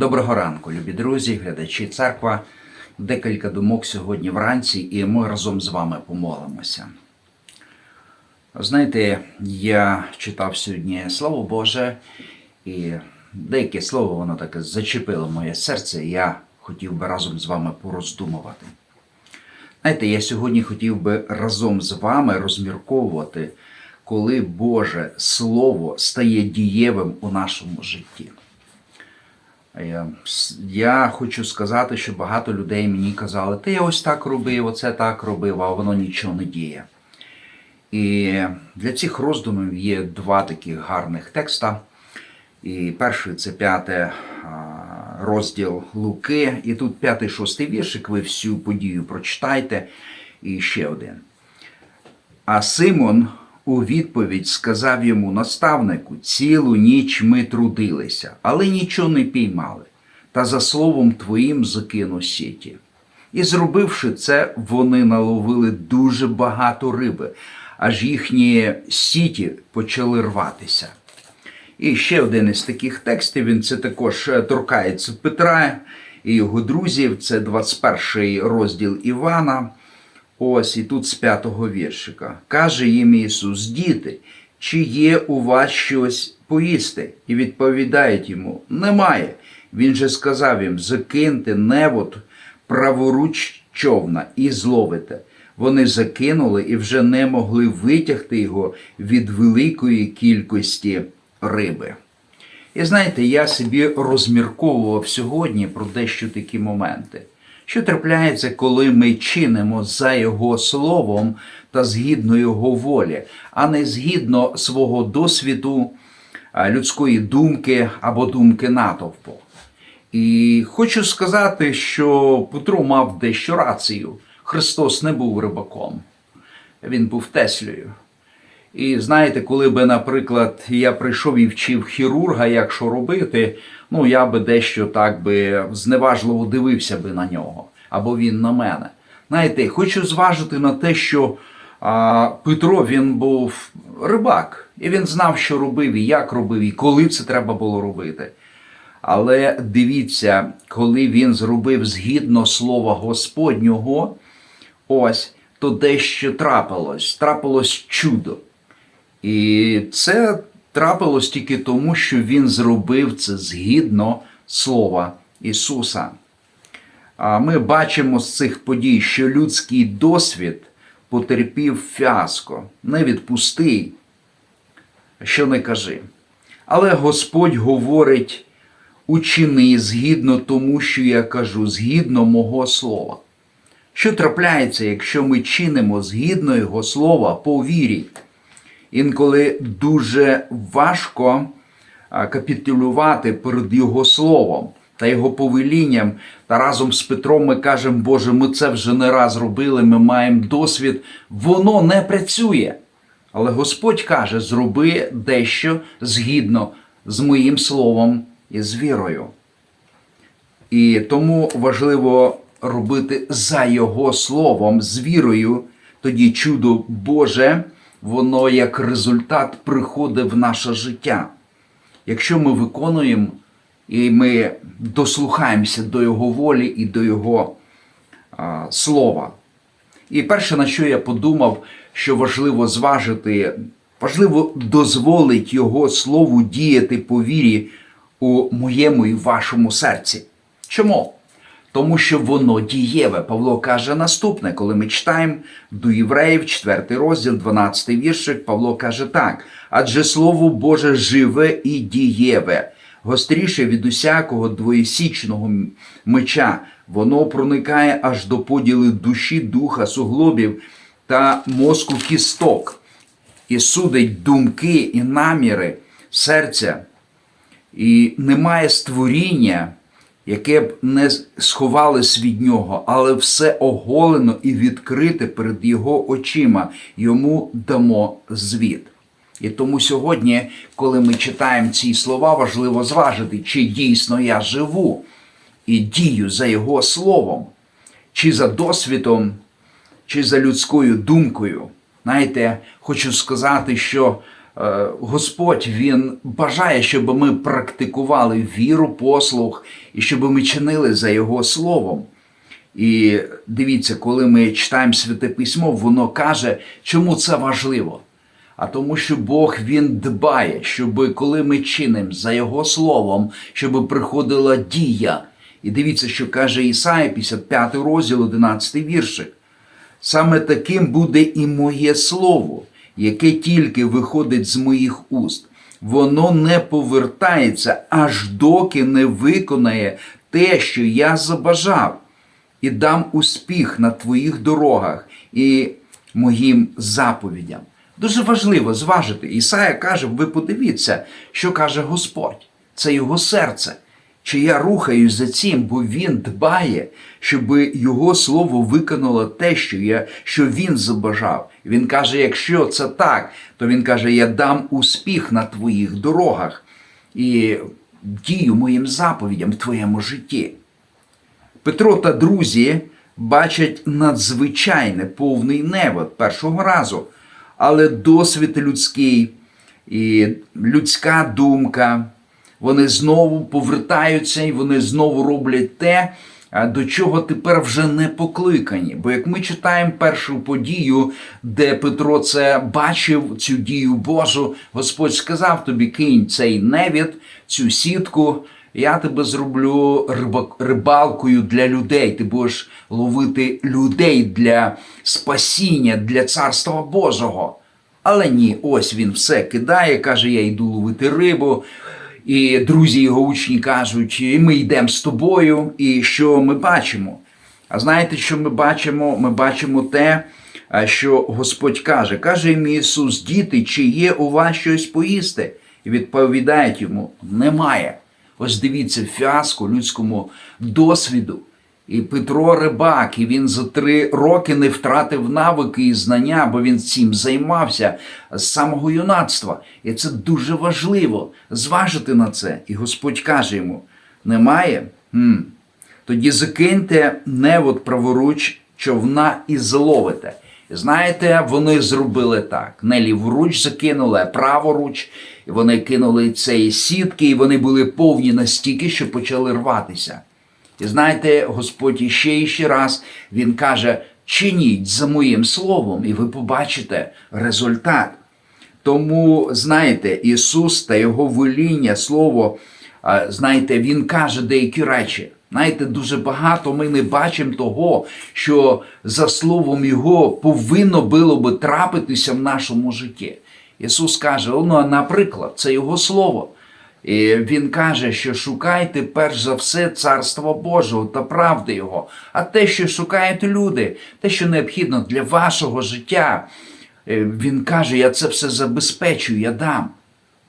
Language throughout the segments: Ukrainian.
Доброго ранку, любі друзі, глядачі церква. Декілька думок сьогодні вранці, і ми разом з вами помолимося. Знаєте, я читав сьогодні Слово Боже, і деяке слово воно таке зачепило моє серце, і я хотів би разом з вами пороздумувати. Знаєте, я сьогодні хотів би разом з вами розмірковувати, коли Боже Слово стає дієвим у нашому житті. Я, хочу сказати, що багато людей мені казали, ти я ось так робив, оце так робив, а воно нічого не діє. І для цих роздумів є два таких гарних текста. І перший це п'яте розділ Луки, і тут п'ятий шостий віршик, ви всю подію прочитайте. І ще один. А Симон у відповідь сказав йому наставнику, цілу ніч ми трудилися, але нічого не піймали, та за словом твоїм закину сіті. І зробивши це, вони наловили дуже багато риби, аж їхні сіті почали рватися. І ще один із таких текстів, він це також е, торкається Петра і його друзів, це 21 розділ Івана. Ось і тут з п'ятого віршика. Каже їм Ісус, діти, чи є у вас щось поїсти? І відповідають йому, немає. Він же сказав їм, закиньте невод праворуч човна і зловите. Вони закинули і вже не могли витягти його від великої кількості риби. І знаєте, я собі розмірковував сьогодні про дещо такі моменти що трапляється, коли ми чинимо за Його словом та згідно Його волі, а не згідно свого досвіду, людської думки або думки натовпу. І хочу сказати, що Петро мав дещо рацію. Христос не був рибаком, він був Теслею. І знаєте, коли би, наприклад, я прийшов і вчив хірурга, як що робити, ну я би дещо так би зневажливо дивився би на нього, або він на мене. Знаєте, хочу зважити на те, що а, Петро він був рибак, і він знав, що робив, і як робив, і коли це треба було робити. Але дивіться, коли він зробив згідно слова Господнього, ось то дещо трапилось, трапилось чудо. І це трапилось тільки тому, що він зробив це згідно Слова Ісуса. А ми бачимо з цих подій, що людський досвід потерпів фіаско, не відпусти, що не кажи. Але Господь говорить, учини згідно тому, що я кажу, згідно мого слова. Що трапляється, якщо ми чинимо згідно Його слова по вірі? Інколи дуже важко капітулювати перед Його словом та Його повелінням. Та разом з Петром ми кажемо, Боже, ми це вже не раз робили, ми маємо досвід, воно не працює. Але Господь каже: зроби дещо згідно з моїм словом і з вірою. І тому важливо робити за Його словом, з вірою, тоді чудо Боже воно як результат приходить в наше життя. Якщо ми виконуємо і ми дослухаємося до Його волі і до Його а, слова. І перше, на що я подумав, що важливо зважити, важливо дозволити Його Слову діяти по вірі у моєму і вашому серці. Чому? Тому що воно дієве. Павло каже наступне, коли ми читаємо до євреїв, 4 розділ, 12 віршик, Павло каже так: адже Слово Боже живе і дієве, гостріше від усякого двоєсічного меча, воно проникає аж до поділи душі, духа, суглобів та мозку кісток, і судить думки і наміри серця, і немає створіння яке б не сховались від нього, але все оголено і відкрите перед його очима, йому дамо звіт. І тому сьогодні, коли ми читаємо ці слова, важливо зважити, чи дійсно я живу і дію за Його словом, чи за досвідом, чи за людською думкою. Знаєте, хочу сказати, що Господь Він бажає, щоб ми практикували віру, послуг і щоб ми чинили за Його словом. І дивіться, коли ми читаємо Святе Письмо, воно каже, чому це важливо. А тому, що Бог Він дбає, щоб коли ми чинимо за Його словом, щоб приходила дія. І дивіться, що каже Ісая, 55 розділ, 11 віршик. Саме таким буде і моє слово, яке тільки виходить з моїх уст. Воно не повертається, аж доки не виконає те, що я забажав, і дам успіх на твоїх дорогах і моїм заповідям. Дуже важливо зважити. Ісая каже: ви подивіться, що каже Господь. Це його серце. Чи я рухаюсь за цим, бо він дбає, щоб його слово виконало те, що я, що він забажав. Він каже: якщо це так, то він каже: Я дам успіх на твоїх дорогах і дію моїм заповідям в твоєму житті. Петро та друзі бачать надзвичайне повний невод першого разу, але досвід людський і людська думка, вони знову повертаються і вони знову роблять те, до чого тепер вже не покликані. Бо як ми читаємо першу подію, де Петро це бачив, цю дію Божу, Господь сказав тобі, кинь цей невід, цю сітку. Я тебе зроблю риба- рибалкою для людей. Ти будеш ловити людей для спасіння, для царства Божого. Але ні, ось він все кидає, каже: Я йду ловити рибу. І друзі його учні кажуть, «І ми йдемо з тобою. І що ми бачимо? А знаєте, що ми бачимо? Ми бачимо те, що Господь каже. Каже їм Ісус, діти, чи є у вас щось поїсти? І відповідають йому: немає. Ось дивіться, фіаско людському досвіду. І Петро рибак, і він за три роки не втратив навики і знання, бо він цим займався з самого юнацтва. І це дуже важливо зважити на це. І Господь каже йому: немає? Хм. Тоді закиньте невод праворуч човна і зловите. І знаєте, вони зробили так: не ліворуч закинули, а праворуч. І вони кинули цієї сітки, і вони були повні настільки, що почали рватися. І знаєте, Господь іще і ще раз Він каже: чиніть за моїм словом, і ви побачите результат. Тому, знаєте, Ісус та Його воління, Слово, знаєте, Він каже деякі речі. Знаєте, дуже багато ми не бачимо того, що за словом Його повинно було би трапитися в нашому житті. Ісус каже: ну, наприклад, це Його Слово. І Він каже, що шукайте перш за все царство Божого та правди Його. А те, що шукають люди, те, що необхідно для вашого життя, е, Він каже, я це все забезпечую, я дам.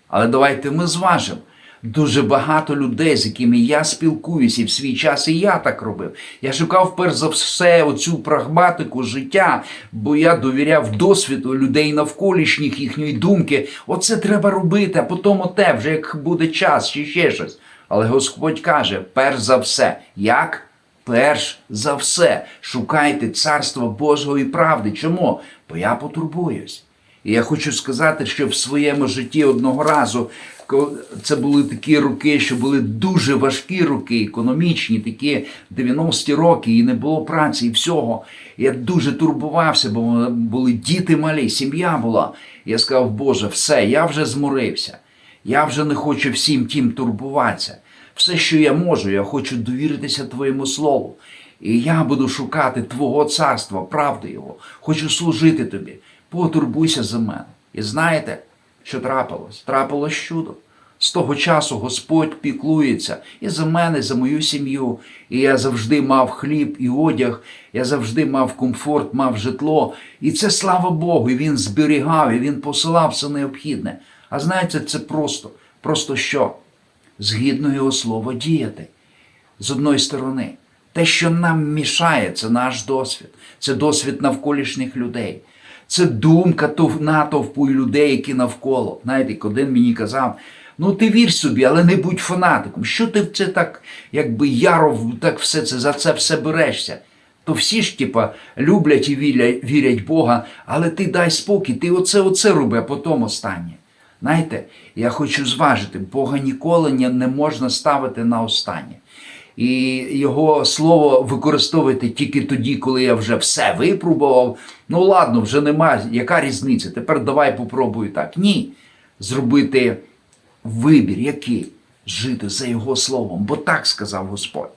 Але давайте ми зважимо. Дуже багато людей, з якими я спілкуюся, і в свій час і я так робив. Я шукав перш за все оцю прагматику життя, бо я довіряв досвіду людей навколишніх, їхньої думки. Оце треба робити, а потім оте, вже як буде час чи ще щось. Але Господь каже: перш за все, як? Перш за все, шукайте царства Божого і правди. Чому? Бо я потурбуюсь. І я хочу сказати, що в своєму житті одного разу це були такі роки, що були дуже важкі роки, економічні, такі 90-ті роки, і не було праці, і всього. Я дуже турбувався, бо були діти малі, сім'я була. Я сказав, Боже, все, я вже зморився. Я вже не хочу всім тим турбуватися. Все, що я можу, я хочу довіритися Твоєму Слову. І я буду шукати Твого царства, правди Його. Хочу служити тобі. Потурбуйся за мене. І знаєте, що трапилось? Трапилось чудо. З того часу Господь піклується і за мене, і за мою сім'ю. І я завжди мав хліб і одяг, я завжди мав комфорт, мав житло. І це слава Богу, і він зберігав, і він посилав все необхідне. А знаєте, це просто, просто що? Згідно його слова діяти з одної сторони. Те, що нам мішає, це наш досвід, це досвід навколишніх людей. Це думка натовпу людей, які навколо. Знаєте, як один мені казав: ну ти вір собі, але не будь фанатиком. Що ти в це так, якби яро так все це за це все берешся? То всі ж, типа, люблять і вірять, вірять Бога, але ти дай спокій, ти оце, оце роби, а потім останнє. Знаєте, я хочу зважити, Бога ніколи не можна ставити на останнє. І його слово використовувати тільки тоді, коли я вже все випробував. Ну ладно, вже немає. Яка різниця? Тепер давай попробую так. Ні. Зробити вибір, який жити за його словом, бо так сказав Господь.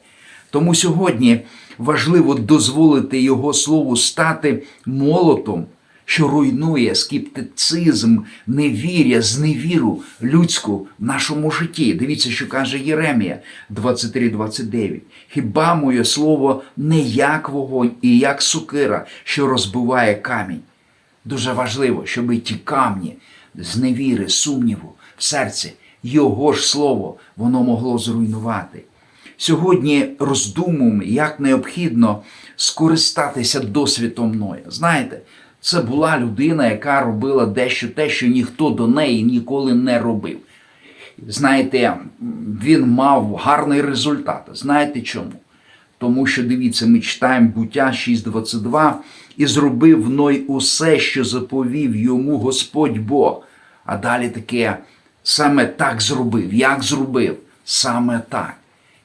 Тому сьогодні важливо дозволити Його Слову стати молотом, що руйнує скептицизм, невір'я, зневіру людську в нашому житті. Дивіться, що каже Єремія 23-29. Хіба моє слово не як вогонь і як сукира, що розбиває камінь? Дуже важливо, щоб ті камні з невіри, сумніву в серці, його ж слово, воно могло зруйнувати. Сьогодні роздумуємо, як необхідно скористатися досвідом Ноя. Знаєте, це була людина, яка робила дещо те, що ніхто до неї ніколи не робив. Знаєте, він мав гарний результат. Знаєте чому? Тому що дивіться, ми читаємо буття 6.22 і зробив Ной усе, що заповів йому Господь Бог. А далі таке саме так зробив. Як зробив? Саме так.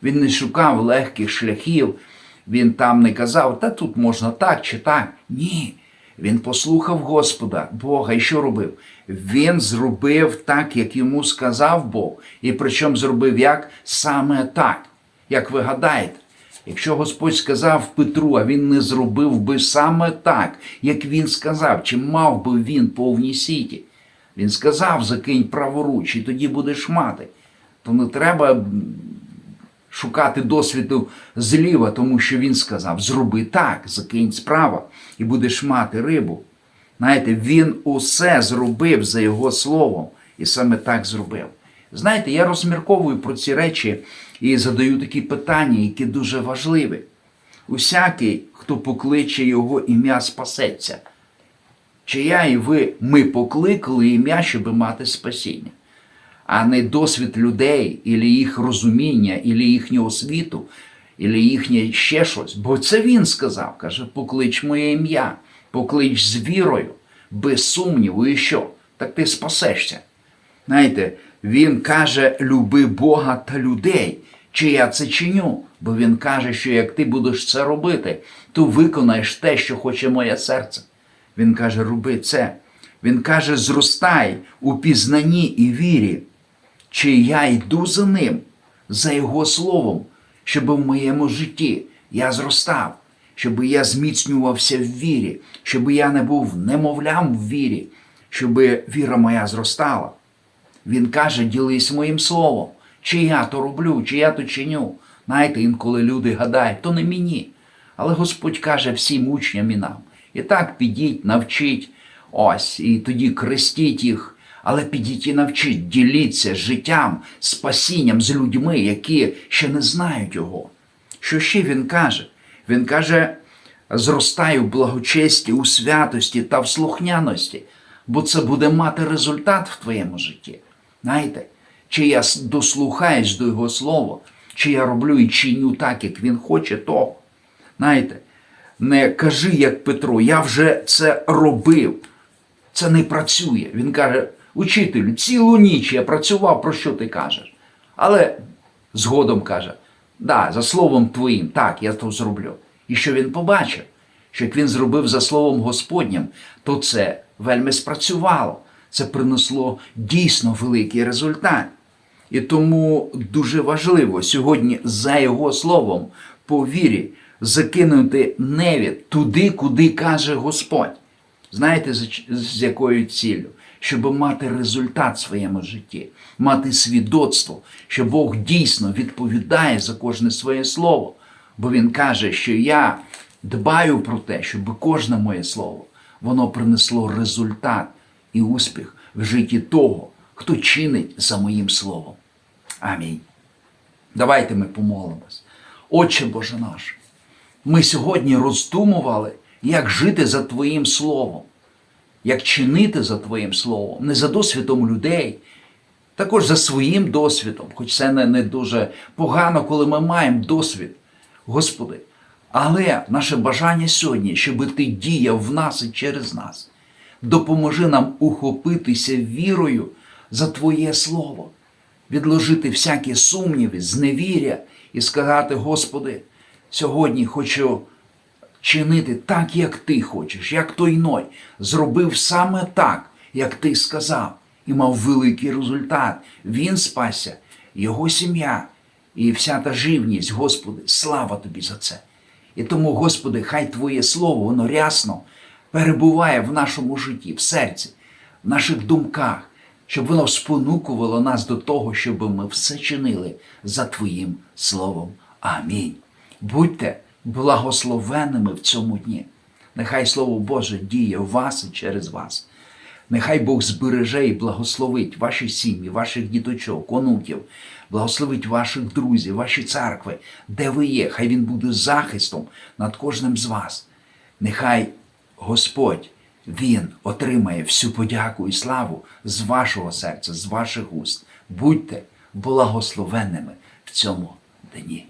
Він не шукав легких шляхів, він там не казав, та тут можна так чи так. Ні. Він послухав Господа, Бога, і що робив? Він зробив так, як йому сказав Бог. І причому зробив як саме так. Як ви гадаєте, якщо Господь сказав Петру, а він не зробив би саме так, як він сказав, чи мав би він повні сіті? Він сказав, закинь праворуч, і тоді будеш мати. То не треба шукати досвіду зліва, тому що він сказав: зроби так, закинь справа, і будеш мати рибу. Знаєте, він усе зробив за його словом, і саме так зробив. Знаєте, я розмірковую про ці речі і задаю такі питання, які дуже важливі. Усякий, хто покличе його ім'я, спасеться. Чи я і ви ми покликали ім'я, щоб мати спасіння, а не досвід людей, ілі їх розуміння, ілі їхню освіту, ілі їхнє ще щось. Бо це він сказав, каже, поклич моє ім'я, поклич з вірою, без сумніву, і що? Так ти спасешся. Знаєте, він каже, люби Бога та людей. Чи я це чиню? Бо він каже, що як ти будеш це робити, то виконаєш те, що хоче моє серце. Він каже, роби це. Він каже, зростай у пізнанні і вірі, чи я йду за ним, за Його словом, щоб в моєму житті я зростав, щоб я зміцнювався в вірі, щоб я не був немовлям в вірі, щоб віра моя зростала. Він каже, ділись моїм словом, чи я то роблю, чи я то чиню. Знаєте, інколи люди гадають, то не мені. Але Господь каже всім учням і нам. І так підіть, навчіть, ось, і тоді крестіть їх, але підіть і навчіть, діліться життям, спасінням з людьми, які ще не знають його. Що ще він каже? Він каже: зростай у благочесті, у святості та в слухняності, бо це буде мати результат в твоєму житті. Знаєте, чи я дослухаюсь до Його слова, чи я роблю і чиню так, як він хоче, то. Знаєте, не кажи, як Петро, я вже це робив. Це не працює. Він каже: учителю, цілу ніч я працював, про що ти кажеш? Але згодом каже: да, за словом твоїм, так, я то зроблю. І що він побачив, що як він зробив за словом Господнім, то це вельми спрацювало. Це принесло дійсно великий результат. І тому дуже важливо сьогодні за його словом по вірі закинути невід туди, куди каже Господь. Знаєте, з, якою ціллю? Щоб мати результат в своєму житті, мати свідоцтво, що Бог дійсно відповідає за кожне своє слово. Бо Він каже, що я дбаю про те, щоб кожне моє слово воно принесло результат і успіх в житті того, хто чинить за моїм словом. Амінь. Давайте ми помолимось. Отче Боже наш, ми сьогодні роздумували, як жити за Твоїм Словом, як чинити за Твоїм Словом, не за досвідом людей, також за своїм досвідом, хоч це не, не дуже погано, коли ми маємо досвід, Господи. Але наше бажання сьогодні, щоб Ти діяв в нас і через нас. Допоможи нам ухопитися вірою за Твоє Слово, відложити всякі сумніви, зневіря і сказати, Господи, сьогодні хочу чинити так, як ти хочеш, як той Ной зробив саме так, як ти сказав, і мав великий результат. Він спасся, його сім'я і вся та живність, Господи, слава тобі за це. І тому, Господи, хай Твоє Слово, воно рясно перебуває в нашому житті, в серці, в наших думках, щоб воно спонукувало нас до того, щоб ми все чинили за Твоїм Словом. Амінь. Будьте благословенними в цьому дні. Нехай Слово Боже діє в вас і через вас. Нехай Бог збереже і благословить ваші сім'ї, ваших діточок, онуків, благословить ваших друзів, ваші церкви, де ви є. Хай Він буде захистом над кожним з вас. Нехай Господь, Він отримає всю подяку і славу з вашого серця, з ваших уст. Будьте благословенними в цьому дні.